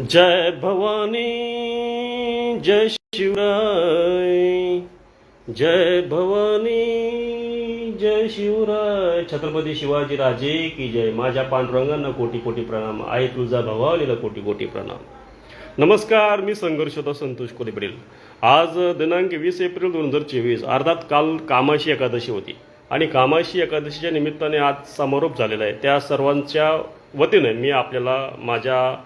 जय भवानी जय शिवराय। जय भवानी जय शिवराय। छत्रपती शिवाजी राजे की जय। माझ्या पांडुरंगांना कोटी कोटी प्रणाम. आहे तुझा भवानीला कोटी कोटी प्रणाम. नमस्कार मी संघर्षता संतोष कोलीपडील आज दिनांक वीस एप्रिल दोन हजार चोवीस अर्थात काल कामाशी एकादशी होती. आणि कामाशी एकादशीच्या निमित्ताने आज समारोप झालेला आहे. त्या सर्वांच्या वतीने मी आपल्याला माझ्या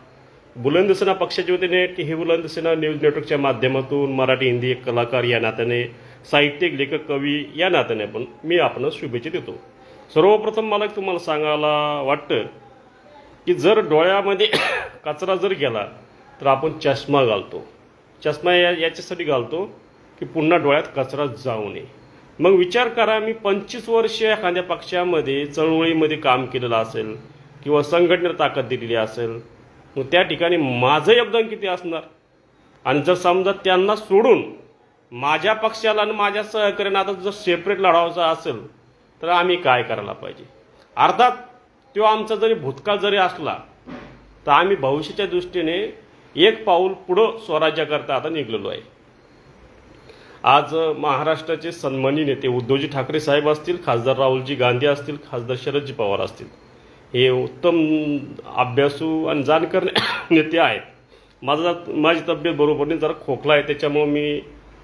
बुलंद सेना पक्षाच्या वतीने ही बुलंद सेना न्यूज नेटवर्कच्या माध्यमातून मराठी हिंदी एक कलाकार या नात्याने साहित्यिक लेखक कवी या नात्याने पण मी आपण शुभेच्छा देतो. सर्वप्रथम मला एक तुम्हाला सांगायला वाटतं की जर डोळ्यामध्ये कचरा जर गेला तर आपण चष्मा घालतो. चष्मा या याच्यासाठी घालतो की पुन्हा डोळ्यात कचरा जाऊ नये. मग विचार करा मी पंचवीस वर्ष एखाद्या पक्षामध्ये चळवळीमध्ये काम केलेलं असेल किंवा संघटनेला ताकद दिलेली असेल मग त्या ठिकाणी माझं योगदान किती असणार? आणि जर समजा त्यांना सोडून माझ्या पक्षाला आणि माझ्या सहकार्यानं आता जर सेपरेट लढावायचा असेल तर आम्ही काय करायला पाहिजे? अर्थात तो आमचा जरी भूतकाळ जरी असला तर आम्ही भविष्याच्या दृष्टीने एक पाऊल पुढं स्वराज्याकरता आता निघलेलो आहे. आज महाराष्ट्राचे सन्मानी नेते उद्धवजी ठाकरे साहेब असतील खासदार राहुलजी गांधी असतील खासदार शरदजी पवार असतील. हे उत्तम अभ्यासू आणि जाणकार नेते आहेत. माझा माझी तब्येत बरोबर नाही जरा खोकला आहे त्याच्यामुळं मी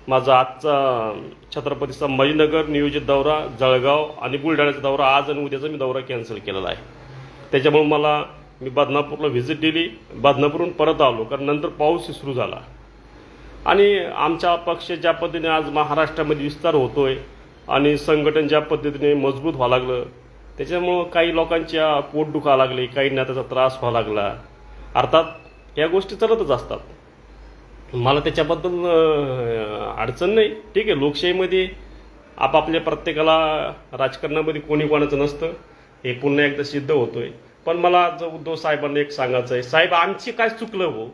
माझा आजचा छत्रपती संभाजीनगर नियोजित दौरा जळगाव आणि बुलढाण्याचा दौरा आज आणि उद्याचा मी दौरा कॅन्सल केलेला आहे. त्याच्यामुळे मला मी बदनापूरला व्हिजिट दिली. बदनापूरहून परत आलो कारण नंतर पाऊस सुरू झाला. आणि आमचा पक्ष ज्या पद्धतीने आज महाराष्ट्रामध्ये विस्तार होतोय आणि संघटन ज्या पद्धतीने मजबूत व्हावं लागलं त्याच्यामुळं काही लोकांच्या पोट दुखा लागले काहींना त्याचा त्रास व्हावा लागला. अर्थात या गोष्टी चालतच असतात. मला त्याच्याबद्दल अडचण नाही. ठीक आहे लोकशाहीमध्ये आपापल्या प्रत्येकाला राजकारणामध्ये कोणी कोणाचं नसतं. हे पुन्हा एकदा सिद्ध होतोय. पण मला जो उद्धव साहेबांना एक सांगायचं आहे साहेब आमची काय चुकलं हो?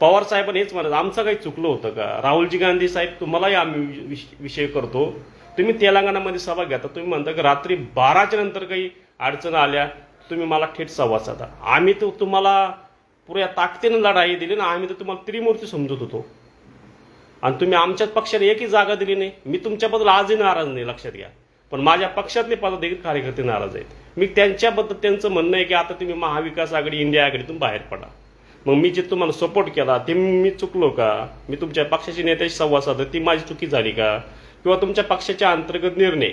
पवार साहेबांनी हेच म्हणत आमचं काही चुकलं होतं का? राहुलजी गांधी साहेब तुम्हालाही आम्ही विष- विषय करतो. तुम्ही तेलंगणामध्ये सभा घेता. तुम्ही म्हणता की रात्री बाराच्या नंतर काही अडचण आल्या तुम्ही मला थेट संवाद साधा. आम्ही तर तुम्हाला पुऱ्या ताकदीनं लढाई दिली ना आम्ही तर तुम्हाला त्रिमूर्ती समजत होतो. आणि तुम्ही आमच्याच पक्षाला एकही जागा दिली नाही. मी तुमच्याबद्दल आजही नाराज नाही लक्षात घ्या. पण माझ्या पक्षातले पदाधिकारी कार्यकर्ते नाराज आहेत. मी त्यांच्याबद्दल त्यांचं म्हणणं आहे की आता तुम्ही महाविकास आघाडी इंडिया आघाडीतून बाहेर पडा. मग मी जे तुम्हाला सपोर्ट केला ते मी चुकलो का? मी तुमच्या पक्षाचे नेत्याशी संवाद साधला ती माझी चुकी झाली का? किंवा तुमच्या पक्षाच्या अंतर्गत निर्णय.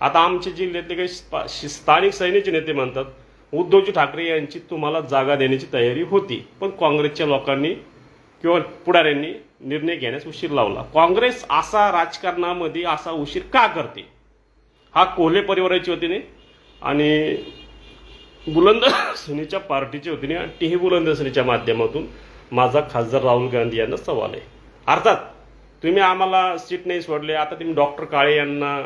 आता आमचे जिल्ह्यातले काही स्पा- स्थानिक सैन्याचे नेते म्हणतात उद्धवजी ठाकरे यांची तुम्हाला जागा देण्याची तयारी होती पण काँग्रेसच्या लोकांनी किंवा पुढाऱ्यांनी निर्णय घेण्यास उशीर लावला. काँग्रेस असा राजकारणामध्ये असा उशीर का करते? हा कोल्हे परिवाराच्या वतीने आणि बुलंद सेनेच्या पार्टीच्या वतीने आणि टीही बुलंद सेनेच्या माध्यमातून माझा खासदार राहुल गांधी यांना सवाल आहे. अर्थात तुम्ही आम्हाला सीट नाही सोडले. आता तुम्ही डॉक्टर काळे यांना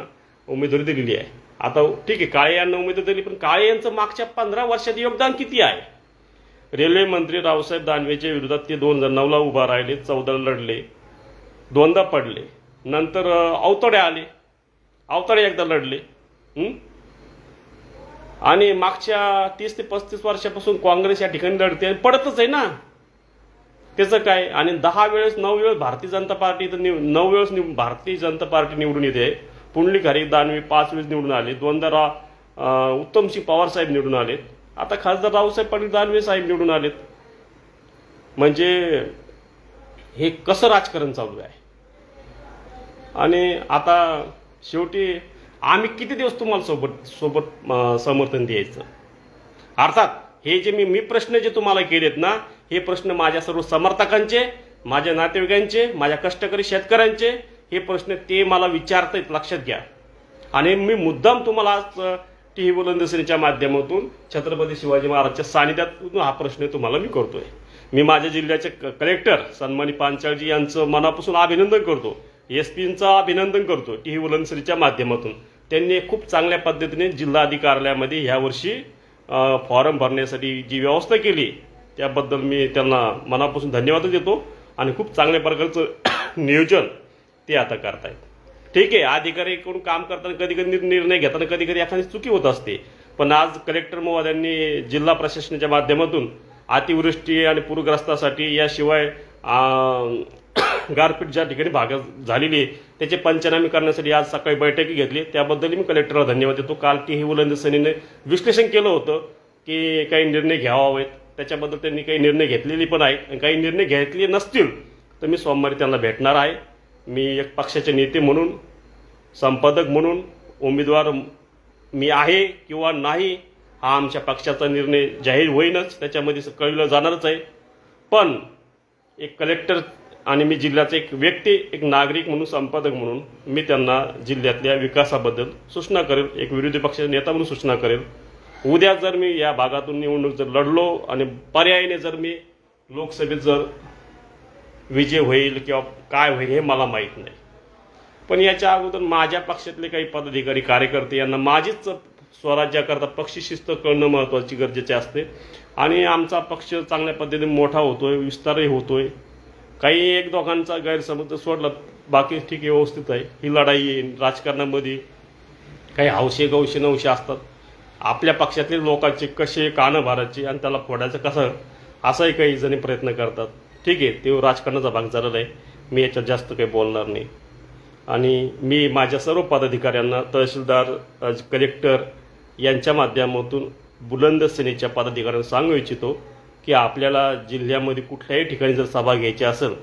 उमेदवारी दिलेली आहे. आता ठीक आहे काळे यांना उमेदवारी दिली पण काळे यांचं मागच्या पंधरा वर्षात योगदान किती आहे? रेल्वे मंत्री रावसाहेब दानवेच्या विरोधात ते दोन हजार नऊला उभा राहिले चौदाला लढले दोनदा पडले. नंतर अवतडे आले. अवतडे एकदा लढले. आणि मागच्या तीस ते पस्तीस वर्षापासून काँग्रेस या ठिकाणी लढते आणि पडतच आहे ना? त्याचं काय? आणि दहा वेळेस नऊ वेळेस भारतीय जनता पार्टी इथं निव नऊ वेळेस निव भारतीय जनता पार्टी निवडून येते. पुंडली हरी दानवे पाच वेळेस निवडून आले. दोनदा रा उत्तमसिंग पवारसाहेब पवार साहेब निवडून आलेत. आता खासदार रावसाहेब पाटील दानवे साहेब निवडून आलेत. म्हणजे हे कसं राजकारण चालू आहे? आणि आता शेवटी आम्ही किती दिवस तुम्हाला सोबत सोबत समर्थन द्यायचं? अर्थात हे जे मी मी प्रश्न जे तुम्हाला केलेत ना हे प्रश्न माझ्या सर्व समर्थकांचे माझ्या नातेवाईकांचे माझ्या कष्टकरी शेतकऱ्यांचे हे प्रश्न ते मला विचारतायत लक्षात घ्या. आणि मी मुद्दाम तुम्हाला आज टी व्ही बुलंदसेनेच्या माध्यमातून छत्रपती शिवाजी महाराजच्या सानिध्यातून हा प्रश्न तुम्हाला मी करतोय. मी माझ्या जिल्ह्याचे क- कलेक्टर सन्मानी पांचाळजी यांचं मनापासून अभिनंदन करतो. एस पींचं अभिनंदन करतो टी व्ही बुलंदसेनेच्या माध्यमातून. त्यांनी खूप चांगल्या पद्धतीने जिल्हा अधिकाऱ्यालयामध्ये ह्यावर्षी फॉर्म भरण्यासाठी जी व्यवस्था केली त्याबद्दल मी त्यांना मनापासून धन्यवाद देतो आणि खूप चांगल्या प्रकारचं नियोजन ते आता करतायत. ठीक आहे अधिकारीकडून काम करताना कधी कधी निर्णय घेताना कधी कधी एखादी चुकी होत असते. पण आज कलेक्टर महोदयांनी जिल्हा प्रशासनाच्या माध्यमातून अतिवृष्टी आणि पूरग्रस्तासाठी याशिवाय गारपीट ज्या ठिकाणी भागात झालेली आहे त्याचे पंचनामे करण्यासाठी आज सकाळी बैठकी घेतली. त्याबद्दल मी कलेक्टरला धन्यवाद देतो. काल टी ही बुलंद विश्लेषण केलं होतं की काही निर्णय घ्यावावेत त्याच्याबद्दल त्यांनी काही निर्णय घेतलेले पण आहेत आणि काही निर्णय घेतले नसतील तर मी सोमवारी त्यांना भेटणार आहे. मी एक पक्षाचे नेते म्हणून संपादक म्हणून उमेदवार मी आहे किंवा नाही हा आमच्या पक्षाचा निर्णय जाहीर होईनच. त्याच्यामध्ये कळलं जाणारच आहे. पण एक कलेक्टर आणि मी जिल्ह्याचा एक व्यक्ती एक नागरिक म्हणून संपादक म्हणून मी त्यांना जिल्ह्यातल्या विकासाबद्दल सूचना करेल. एक विरोधी पक्षाचा नेता म्हणून सूचना करेल. उद्या जर मी या भागातून निवडणूक जर लढलो आणि पर्यायाने जर मी लोकसभेत जर विजय होईल किंवा काय होईल हे मला माहीत नाही. पण याच्या अगोदर माझ्या पक्षातले काही पदाधिकारी कार्यकर्ते यांना माझीच स्वराज्याकरता पक्षी शिस्त कळणं महत्त्वाची गरजेचे असते. आणि आमचा पक्ष चांगल्या पद्धतीने मोठा होतोय विस्तारही होतोय. काही एक दोघांचा गैरसमज सोडला बाकी ठीक व्यवस्थित आहे. ही लढाई राजकारणामध्ये काही हौशे गौशे नवशे असतात. आपल्या पक्षातील लोकांचे कसे कानं भरायचे आणि त्याला फोडायचं कसं असाही काही जणी प्रयत्न करतात. ठीक आहे ते राजकारणाचा भाग झालेला आहे. मी याच्यात जास्त काही बोलणार नाही. आणि मी माझ्या सर्व पदाधिकाऱ्यांना तहसीलदार कलेक्टर यांच्या माध्यमातून बुलंद सेनेच्या पदाधिकाऱ्यांना सांगू इच्छितो की आपल्याला जिल्ह्यामध्ये कुठल्याही ठिकाणी जर सभा घ्यायची असेल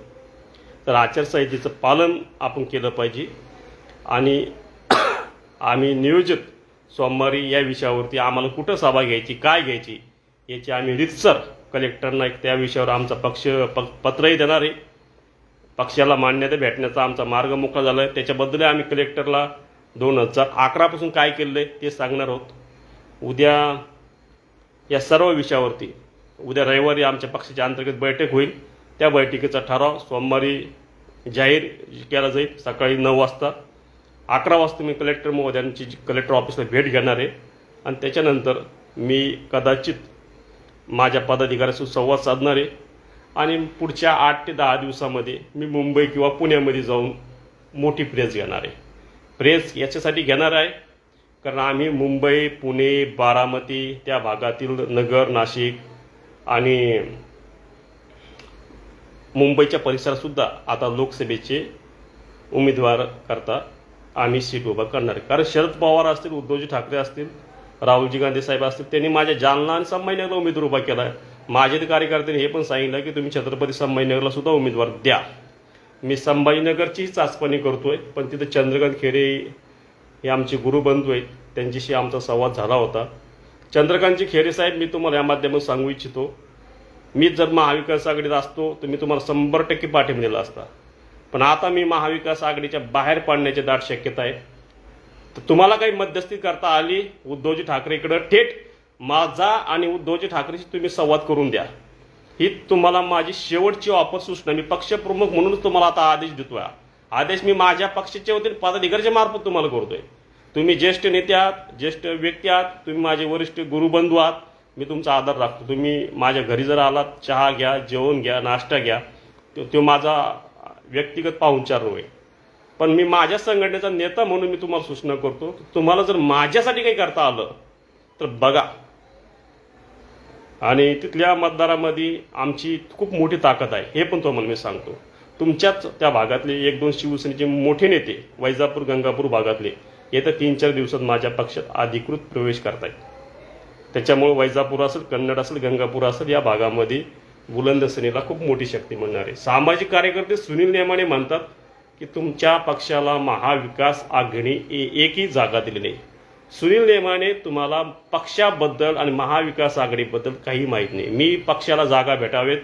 तर आचारसंहितेचं पालन आपण केलं पाहिजे. आणि आम्ही नियोजित सोमवारी या विषयावरती आम्हाला कुठं सभा घ्यायची काय घ्यायची याची आम्ही रितसर कलेक्टरना एक त्या विषयावर आमचा पक्ष प पत्रही देणार आहे. पक्षाला मान्यता भेटण्याचा आमचा मार्ग मोकळा झाला आहे. त्याच्याबद्दल आम्ही कलेक्टरला दोन हजार अकरापासून काय केलं आहे ते सांगणार आहोत. उद्या या सर्व विषयावरती उद्या रविवारी आमच्या पक्षाची अंतर्गत बैठक होईल. त्या बैठकीचा ठराव सोमवारी जाहीर केला जाईल सकाळी नऊ वाजता. अकरा वाजता मी कलेक्टर महोदयांची जी कलेक्टर ऑफिसला भेट घेणार आहे. आणि त्याच्यानंतर मी कदाचित माझ्या पदाधिकाऱ्याशी संवाद साधणार आहे. आणि पुढच्या आठ ते दहा दिवसामध्ये मी मुंबई किंवा पुण्यामध्ये जाऊन मोठी प्रेस घेणार आहे. प्रेस याच्यासाठी घेणार आहे कारण आम्ही मुंबई पुणे बारामती त्या भागातील नगर नाशिक आणि मुंबईच्या परिसरातसुद्धा आता लोकसभेचे उमेदवार करता आम्ही सीट उभा करणार. कारण शरद पवार असतील उद्धवजी ठाकरे असतील राहुलजी गांधी साहेब असतील त्यांनी माझ्या जालना आणि संभाजीनगरला उमेदवार उभा केला आहे माझे ते कार्यकर्त्यांनी हे पण सांगितलं की तुम्ही छत्रपती संभाजीनगरला सुद्धा उमेदवार द्या. मी संभाजीनगरचीही चाचपणी करतो आहे पण तिथं चंद्रकांत खेरे हे आमचे गुरुबंधू आहेत. त्यांच्याशी आमचा संवाद झाला होता. चंद्रकांतजी खेरे साहेब मी तुम्हाला या माध्यमातून सांगू इच्छितो मी जर महाविकास आघाडीत असतो तर मी तुम्हाला शंभर टक्के पाठिंबा दिला असता. पण आता मी महाविकास आघाडीच्या बाहेर पडण्याची दाट शक्यता आहे. तर तुम्हाला काही मध्यस्थी करता आली उद्धवजी ठाकरेकडं थेट माझा आणि उद्धवजी ठाकरेशी तुम्ही संवाद करून द्या. ही तुम्हाला माझी शेवटची ऑफर सूचना मी पक्षप्रमुख म्हणूनच तुम्हाला आता आदेश देतोय. आदेश मी माझ्या पक्षाच्या वतीने पदाधिकाऱ्याच्या मार्फत तुम्हाला करतोय. तुम्ही ज्येष्ठ नेते आहात ज्येष्ठ व्यक्ती आहात तुम्ही माझे वरिष्ठ गुरुबंधू आहात. मी तुमचा आदर राखतो. तुम्ही माझ्या घरी जर आलात चहा घ्या जेवण घ्या नाश्ता घ्या तो माझा व्यक्तिगत पाहुणचार होय पण मी माझ्या संघटनेचा नेता म्हणून मी तुम्हाला सूचना करतो तुम्हाला जर माझ्यासाठी काही करता आलं तर बघा. आणि तिथल्या मतदारामध्ये आमची खूप मोठी ताकद आहे हे पण तुम्हाला मी सांगतो. तुमच्याच त्या भागातले एक दोन शिवसेनेचे मोठे नेते वैजापूर गंगापूर भागातले येत्या तीन चार दिवसात माझ्या पक्षात अधिकृत प्रवेश करतायत. त्याच्यामुळे वैजापूर असेल कन्नड असेल गंगापूर असेल या भागामध्ये बुलंद सेनेला खूप मोठी शक्ती म्हणणार. आहे सामाजिक कार्यकर्ते सुनील नेमाने म्हणतात की तुमच्या पक्षाला महाविकास आघाडी ए- एकही जागा दिली नाही. सुनील नेमाने तुम्हाला पक्षाबद्दल आणि महाविकास आघाडीबद्दल काही माहीत नाही. मी पक्षाला जागा भेटावेत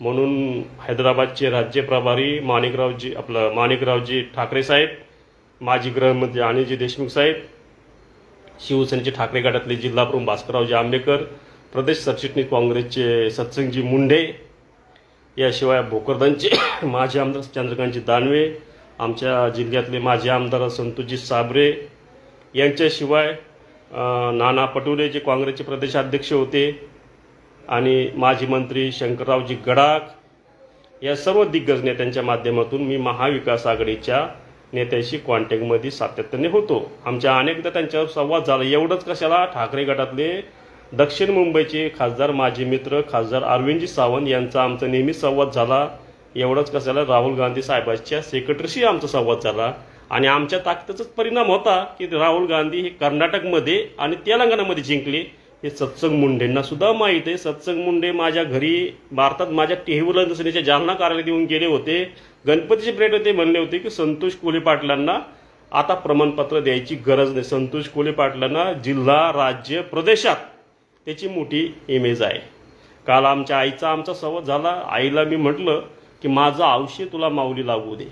म्हणून हैदराबादचे राज्य प्रभारी माणिकरावजी आपलं माणिकरावजी ठाकरे साहेब माजी गृहमंत्री अनिलजी देशमुख साहेब शिवसेनेचे ठाकरे गटातले जिल्हाप्रमुख भास्कररावजी आंबेकर प्रदेश सरचिटणीस काँग्रेसचे सत्संगजी मुंडे याशिवाय भोकरदांचे माजी आमदार चंद्रकांतजी दानवे आमच्या जिल्ह्यातले माजी आमदार संतोषजी साबरे यांच्याशिवाय नाना पटोले जे काँग्रेसचे प्रदेशाध्यक्ष होते आणि माजी मंत्री शंकररावजी गडाख या सर्व दिग्गज नेत्यांच्या माध्यमातून मी महाविकास आघाडीच्या नेत्याशी कॉन्टॅक्टमध्ये सातत्याने होतो. आमच्या अनेकदा त्यांच्यावर संवाद झाला. एवढंच कशाला? ठाकरे गटातले दक्षिण मुंबईचे खासदार माजी मित्र खासदार अरविंदजी सावंत यांचा आमचा नेहमी संवाद झाला. एवढंच कसं झालं राहुल गांधी साहेबांच्या सेक्रेटरीशी आमचा संवाद झाला. आणि आमच्या ताकदीचाच परिणाम होता की राहुल गांधी हे कर्नाटकमध्ये आणि तेलंगणामध्ये जिंकले. हे सत्संग मुंडेंना सुद्धा माहीत आहे. सत्संग मुंडे माझ्या घरी भारतात माझ्या टेहूल दसऱ्याच्या जालना कार्यालयात येऊन गेले होते. गणपतीचे प्रेट होते म्हणले होते की संतोष कोले पाटलांना आता प्रमाणपत्र द्यायची गरज नाही. संतोष कोले पाटलांना जिल्हा राज्य प्रदेशात त्याची मोठी इमेज आहे. काल आमच्या आईचा आमचा संवाद झाला. आईला मी म्हटलं की माझं आयुष्य तुला माऊली लागू दे.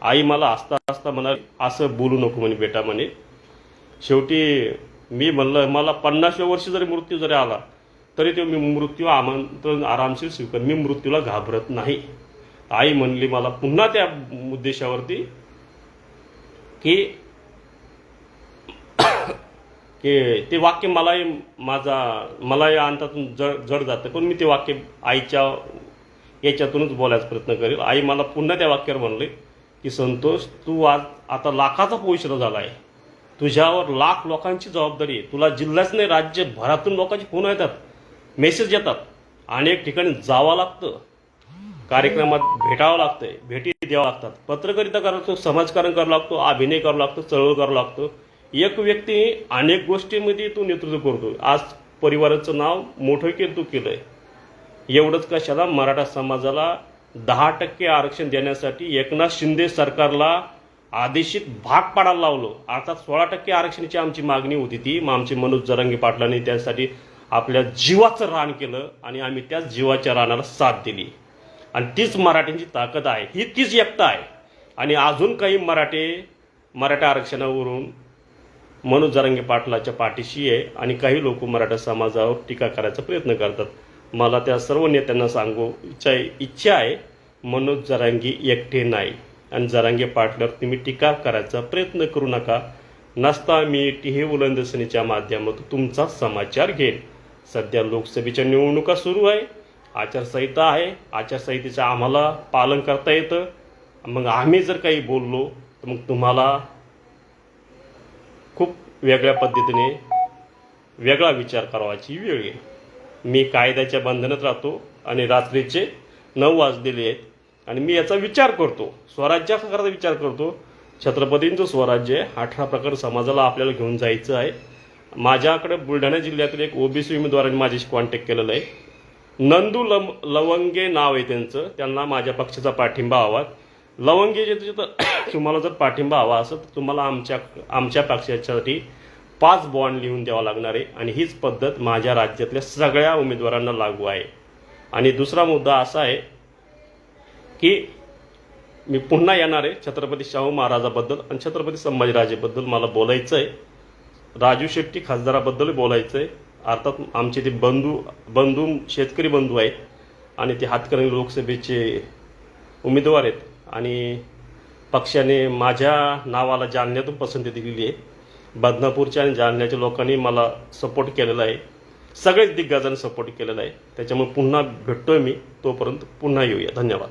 आई मला असता असता म्हणा असं बोलू नको म्हणे बेटा म्हणे. शेवटी मी म्हणलं मला पन्नासव्या वर्षी जरी मृत्यू जरी आला तरी तो मी मृत्यू आमंत्रण आरामशीर स्वीकार मी मृत्यूला घाबरत नाही. आई म्हणली मला पुन्हा त्या उद्देशावरती की की ते वाक्य मलाही माझा मलाही अंतातून जड जड जातं. पण मी ते वाक्य आईच्या याच्यातूनच बोलायचा प्रयत्न करेल. आई मला पुन्हा त्या वाक्यावर म्हणले की संतोष तू आज आता लाखाचा पोषण झाला आहे तुझ्यावर लाख लोकांची जबाबदारी आहे. तुला जिल्ह्याच नाही राज्यभरातून लोकांचे फोन येतात मेसेज येतात. अनेक ठिकाणी जावं लागतं. कार्यक्रमात भेटावं लागतंय भेटी द्यावं लागतात. पत्रकारिता करावं लागतो समाजकारण करावं लागतो अभिनय करावं लागतो चळवळ करावं लागतो. एक व्यक्ती अनेक गोष्टींमध्ये तो नेतृत्व करतो. आज परिवाराचं नाव मोठं केलं तू आहे एवढंच कशाला मराठा समाजाला दहा टक्के आरक्षण देण्यासाठी एकनाथ शिंदे सरकारला आदेशित भाग पाडायला लावलो. अर्थात सोळा टक्के आरक्षणाची आमची मागणी होती ती. मग आमचे मनोज जरांगे पाटलांनी त्यासाठी आपल्या जीवाचं रान केलं आणि आम्ही त्याच जीवाच्या रानाला साथ दिली. आणि तीच मराठ्यांची ताकद आहे. ही तीच एकता आहे. आणि अजून काही मराठे मराठा आरक्षणावरून मनोज जरांगे पाटलाच्या पाठीशी आहे आणि काही लोक मराठा समाजावर टीका करायचा प्रयत्न करतात. मला त्या सर्व नेत्यांना सांगू इच्छा इच्छा आहे मनोज जरांगी एकटे नाही. आणि जरांगे पाटलावर तुम्ही टीका करायचा प्रयत्न करू नका. नसता मी हे उलंदसनीच्या माध्यमातून तुमचा समाचार घेईन सध्या लोकसभेच्या निवडणुका सुरू आहे. आचारसंहिता आहे. आचारसंहितेचं आम्हाला पालन करता येतं. मग आम्ही जर काही बोललो तर मग तुम्हाला खूप वेगळ्या पद्धतीने वेगळा विचार करावाची वेळ आहे. मी कायद्याच्या बंधनात राहतो आणि रात्रीचे नऊ वाजलेले आहेत आणि मी याचा विचार करतो. स्वराज्याकरता विचार करतो. छत्रपतींचं स्वराज्य आहे. अठरा प्रकार समाजाला आपल्याला घेऊन जायचं आहे. माझ्याकडे बुलढाणा जिल्ह्यातील एक ओबीसी उमेदवारांनी माझ्याशी कॉन्टॅक्ट केलेला आहे. नंदू लम लवंगे नाव आहे त्यांचं. त्यांना माझ्या पक्षाचा पाठिंबा हवा. लवंगे जे तर तुम्हाला जर पाठिंबा हवा असेल तर तुम्हाला आमच्या आमच्या पक्षाच्यासाठी पाच बॉन्ड लिहून द्यावा लागणार आहे. आणि हीच पद्धत माझ्या राज्यातल्या सगळ्या उमेदवारांना लागू आहे. आणि दुसरा मुद्दा असा आहे की मी पुन्हा येणार आहे छत्रपती शाहू महाराजाबद्दल आणि छत्रपती संभाजीराजेबद्दल मला बोलायचं आहे राजू शेट्टी खासदाराबद्दल बोलायचं आहे अर्थात आमचे ते बंधू बंधू शेतकरी बंधू आहेत आणि ते हातकर्णी लोकसभेचे उमेदवार आहेत. आणि पक्षाने माझ्या नावाला जालन्यातून पसंती दिलेली आहे. बदनापूरच्या आणि जालन्याच्या लोकांनी मला सपोर्ट केलेला आहे. सगळेच दिग्गजांनी सपोर्ट केलेला आहे. त्याच्यामुळे पुन्हा भेटतोय मी. तोपर्यंत पुन्हा येऊया. धन्यवाद.